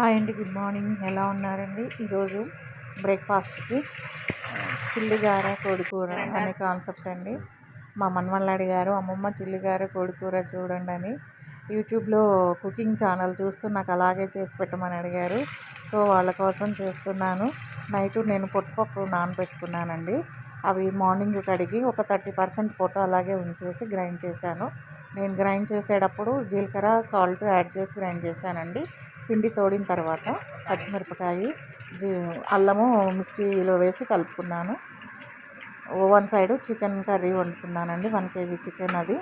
Hi అండి good morning. ఎలా ఉన్నారండి? ఈరోజు బ్రేక్ఫాస్ట్కి చిల్లిగార కోడికూర అనే కాన్సెప్ట్ అండి. మా మన్మల్లాడి గారు అమ్మమ్మ చిల్లిగార కోడికూర చూడండి అని యూట్యూబ్లో కుకింగ్ ఛానల్ చూస్తూ నాకు అలాగే చేసి పెట్టమని అడిగారు. సో వాళ్ళ కోసం చేస్తున్నాను. నైట్ నేను పొట్టుపప్పు నానబెట్టుకున్నానండి. అవి మార్నింగ్ కడిగి ఒక థర్టీ పర్సెంట్ ఫోటో అలాగే ఉంచేసి గ్రైండ్ చేశాను. నేను గ్రైండ్ చేసేటప్పుడు జీలకర్ర సాల్ట్ యాడ్ చేసి గ్రైండ్ చేశానండి. పిండి తోడిన తర్వాత పచ్చిమిరపకాయ జీ అల్లము మిక్సీలో వేసి కలుపుకున్నాను. వన్ సైడ్ చికెన్ కర్రీ వండుతున్నానండి వన్ కేజీ చికెన్ అది.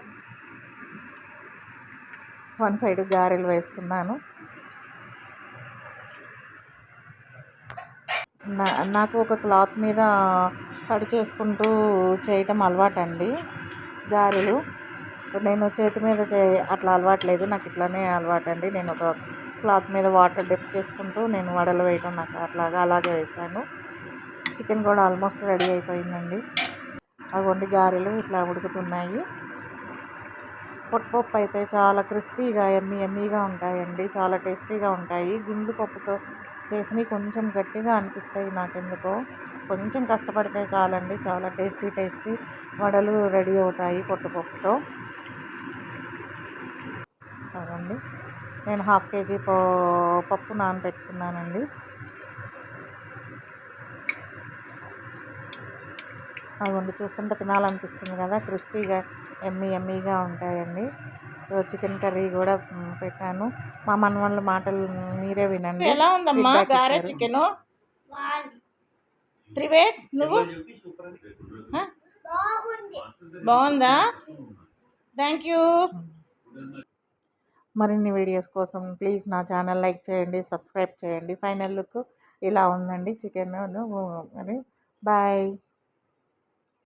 వన్ సైడ్ గారెలు వేస్తున్నాను. నా నాకు ఒక క్లాత్ మీద తడి చేసుకుంటూ చేయటం అలవాటండి. గారెలు నేను చేతి మీద చే అట్లా అలవాట్లేదు నాకు ఇట్లానే అలవాటు అండి నేను ఒక క్లాత్ మీద వాటర్ డిప్ చేసుకుంటూ నేను వడలు వేయటం నాకు అట్లాగా అలాగే వేసాను చికెన్ కూడా ఆల్మోస్ట్ రెడీ అయిపోయిందండి. అవి గారెలు ఇట్లా ఉడుకుతున్నాయి. పొట్టుపప్పు అయితే చాలా క్రిస్పీగా ఎమ్మి ఎమ్మీగా ఉంటాయండి. చాలా టేస్టీగా ఉంటాయి. గుండు పప్పుతో చేసినవి కొంచెం గట్టిగా అనిపిస్తాయి నాకెందుకో. కొంచెం కష్టపడితే చాలండి. చాలా టేస్టీ టేస్టీ వడలు రెడీ అవుతాయి పొట్టుపప్పుతో అదండి నేను హాఫ్ కేజీ పప్పు నానబెట్టుకున్నానండి. అదిగోండి చూస్తుంటే తినాలనిపిస్తుంది కదా. క్రిస్పీగా ఎమ్మీ ఎమ్మీగా ఉంటాయండి. చికెన్ కర్రీ కూడా పెట్టాను. మా మనవాళ్ళ మాటలు మీరే వినండి. ఎలా ఉందమ్మా గారె చికెన్? త్రివే నువ్వు? బాగుందా. Thank you. మరిన్ని వీడియోస్ కోసం ప్లీజ్ నా ఛానల్ లైక్ చేయండి సబ్స్క్రైబ్ చేయండి. ఫైనల్ లుక్ ఇలా ఉందండి చికెన్. మరి బాయ్.